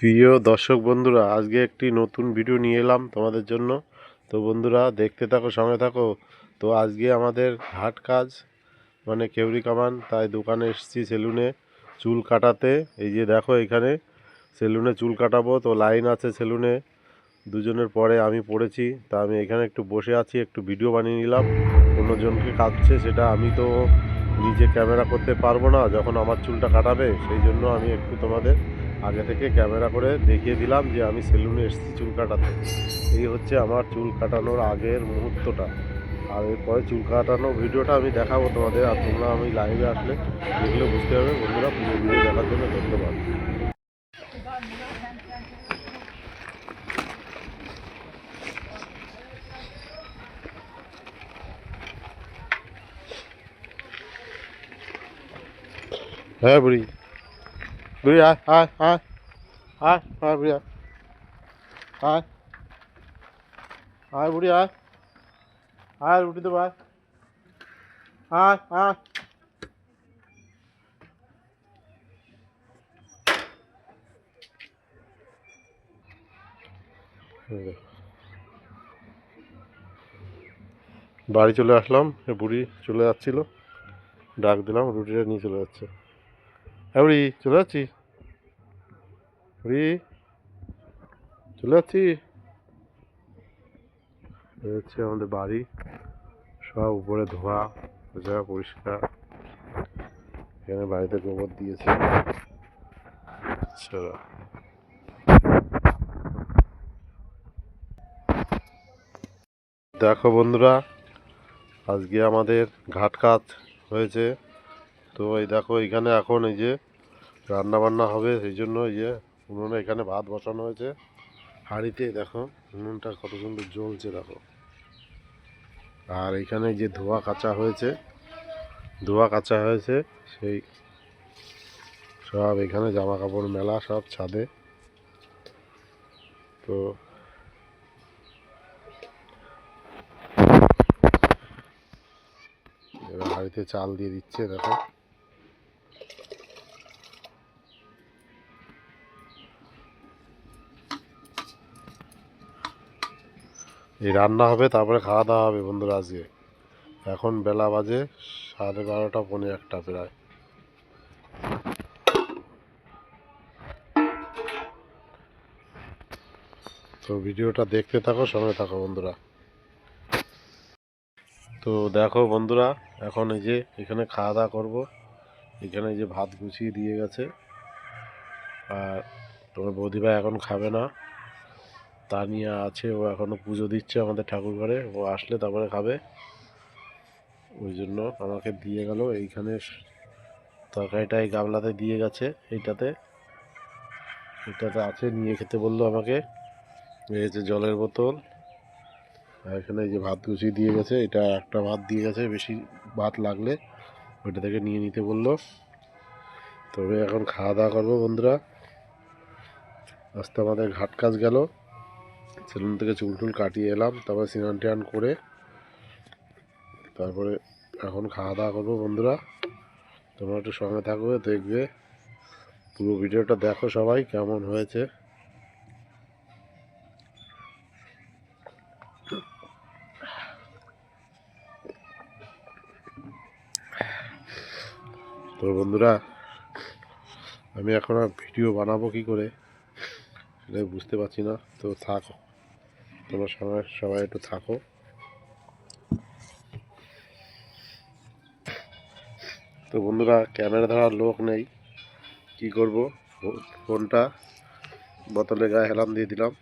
প্রিয় দর্শক বন্ধুরা, আজকে একটি নতুন ভিডিও নিয়ে এলাম তোমাদের জন্য। তো বন্ধুরা, দেখতে থাকো, সঙ্গে থাকো। তো আজকে আমাদের হাট কাজ মানে কেউরি কামান, তাই দোকানে এসেছি সেলুনে চুল কাটাতে। এই যে দেখো এখানে, সেলুনে চুল কাটাবো। তো লাইন আছে সেলুনে, দুজনের পরে আমি পড়েছি। তা আমি এখানে একটু বসে আছি, একটু ভিডিও বানিয়ে নিলাম। অন্যজনকে কাটছে, সেটা আমি তো নিজে ক্যামেরা করতে পারব না, যখন আমার চুলটা কাটাবে, সেই জন্য আমি একটু তোমাদের আগে থেকে ক্যামেরা করে দেখিয়ে দিলাম যে আমি সেলুনে এসেছি চুল কাটাতে। এই হচ্ছে আমার চুল কাটানোর আগের মুহূর্তটা। আর এরপরে চুল কাটানো ভিডিওটা আমি দেখাবো তোমাদের, আর তোমরা আমি লাইভে আসলে দেখলে বুঝতে হবে বন্ধুরা, পুরো ভিডিও দেখার জন্য ধন্যবাদ। হ্যাঁ বুড়ি। বুড়ি আয় আয় আয় আয় আয় বুড়ি আয় আয় বুড়ি আয় আয় রুটি দেবো আয় আয় বাড়ি চলে আসলাম বুড়ি চলে যাচ্ছিল। ডাক দিলাম, রুটিটা নিয়ে চলে যাচ্ছে। হ্যাঁ চলে যাচ্ছি বুড়ি চলে যাচ্ছি আমাদের বাড়ি সব উপরে ধোয়া জায়গা পরিষ্কার এখানে বাড়িতে গোবর দিয়েছে আচ্ছা দেখো বন্ধুরা, আজকে আমাদের ঘাট কাজ হয়েছে। তো এই দেখো, এখানে এখন এই যে রান্না বান্না হবে, সেই জন্য এই যে উনুনে এখানে ভাত বসানো হয়েছে। হাঁড়িতে দেখো, উনুনটা কত সুন্দর জ্বলছে, দেখো। আর এখানে যে ধোয়া কাচা হয়েছে, ধোয়া কাচা হয়েছে, সেই সব এখানে জামা কাপড় মেলা সব ছাদে। তো এবার হাঁড়িতে চাল দিয়ে দিচ্ছে, দেখো। এই রান্না হবে, তারপরে খাওয়া দাওয়া হবে বন্ধুরা আজকে। এখন বেলা বাজে সাড়ে বারোটা, পৌনে একটা প্রায়। তো ভিডিওটা দেখতে থাকো, সঙ্গে থাকো বন্ধুরা। তো দেখো বন্ধুরা, এখন এই যে এখানে খাওয়া দাওয়া করব। এখানে যে ভাত গুছিয়ে দিয়ে গেছে। আর তোমার বৌদিভাই এখন খাবে না। তানিয়া আছে, ও এখনও পুজো দিচ্ছে আমাদের ঠাকুর ঘরে, ও আসলে তারপরে খাবে। ওই জন্য আমাকে দিয়ে গেল, এইখানে তরকারিটা এই গামলাতে দিয়ে গেছে এইটাতে। এটাতে আছে, নিয়ে খেতে বলল আমাকে। এই হচ্ছে জলের বোতল, আর এখানে এই যে ভাত গুছিয়ে দিয়ে গেছে, এটা একটা ভাত দিয়ে গেছে, বেশি ভাত লাগলে ওইটা থেকে নিয়ে নিতে বলল। তবে এখন খাওয়া দাওয়া করব বন্ধুরা। আস্তে আমাদের ঘাট কাজ গেল। সেলুন থেকে চুল টুল কাটিয়ে এলাম, তারপরে স্নান টান করে, তারপরে এখন খাওয়া দাওয়া করব বন্ধুরা। তোমরা একটু সঙ্গে থাকবে, দেখবে। পুরো ভিডিওটা দেখো সবাই কেমন হয়েছে। তো বন্ধুরা, আমি এখন আর ভিডিও বানাবো কি করে, সেটাই বুঝতে পারছি না। তো থাকো। তোমরা সবাই সবাই একটু থাকো। তো বন্ধুরা, ক্যামেরা ধরার লোক নেই। কি করব? ফোনটা বোতলে গায়ে হেলান দিয়ে দিলাম।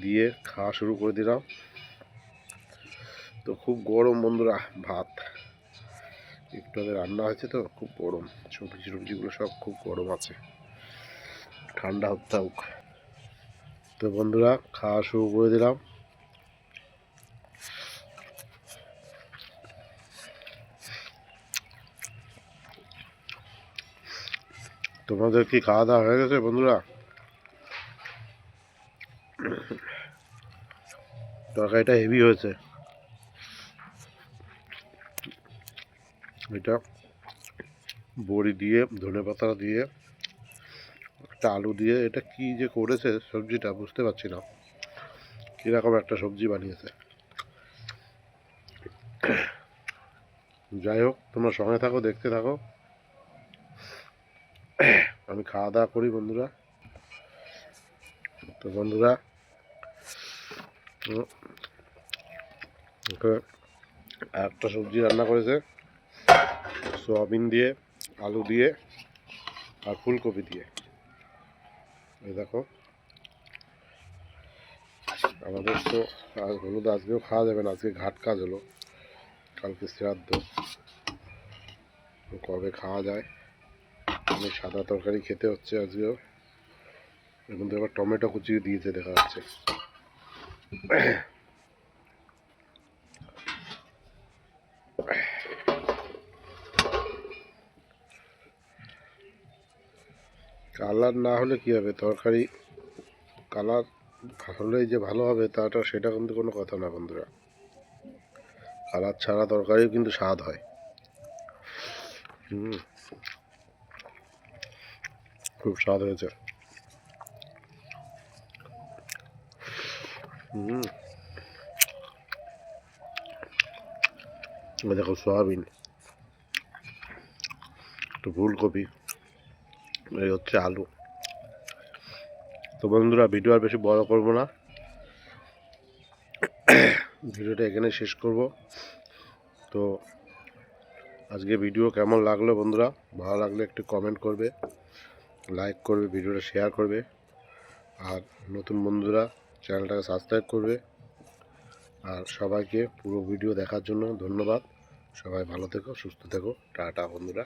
দিয়ে খাওয়া শুরু করে দিলাম। তো খুব গরম বন্ধুরা, ভাত। একটু রান্না হয়েছে তো, খুব গরম। সবজি টবজিগুলো সব খুব গরম আছে। ঠান্ডা হতে থাকুক তো বন্ধুরা, খাওয়া শুরু করে দিলাম। তোমাদের কি খাওয়া দাওয়া হয়ে গেছে বন্ধুরা? তরকারিটা হেভি হয়েছে। এটা বড়ি দিয়ে ধনে পাতা দিয়ে একটা আলু দিয়ে এটা কি যে করেছে সবজিটা বুঝতে পারছি না। কীরকম একটা সবজি বানিয়েছে। যাই হোক, তোমরা সঙ্গে থাকো, দেখতে থাকো। আমি খাওয়া দাওয়া করি বন্ধুরা। তো বন্ধুরা একটা সবজি রান্না করেছে। সোয়াবিন দিয়ে, আলু দিয়ে, আর ফুলকপি দিয়ে। এই দেখো। আমাদের তো হলুদ আজকেও খাওয়া যাবে না, আজকে ঘাট কাজ হলো। কালকে শ্রাদ্ধ। কবে খাওয়া যায়? অনেক সাদা তরকারি খেতে হচ্ছে আজকেও। এখন তো এবার টমেটো কুচিয়ে দিয়েছে দেখা যাচ্ছে। কালার না হলে কি হবে? তরকারি কালার হলেই যে ভালো হবে তাটা সেটা কিন্তু কোনো কথা না বন্ধুরা। কালার ছাড়া তরকারিও কিন্তু স্বাদ হয়। হুম। খুব স্বাদ হয়েছে। হুম। দেখো সয়াবিন। একটু ফুলকপি। এই হচ্ছে আলু। তো বন্ধুরা, ভিডিও আর বেশি বড় করব না। ভিডিওটা এখানে শেষ করব। তো আজকে ভিডিও কেমন লাগল বন্ধুরা? ভালো লাগলে একটু কমেন্ট করবে লাইক করবে, ভিডিওটা শেয়ার করবে। আর নতুন বন্ধুরা, চ্যানেলটাকে সাবস্ক্রাইব করবে। আর সবাইকে পুরো ভিডিও দেখার জন্য ধন্যবাদ। সবাই ভালো থেকো, সুস্থ থেকো। টাটা বন্ধুরা।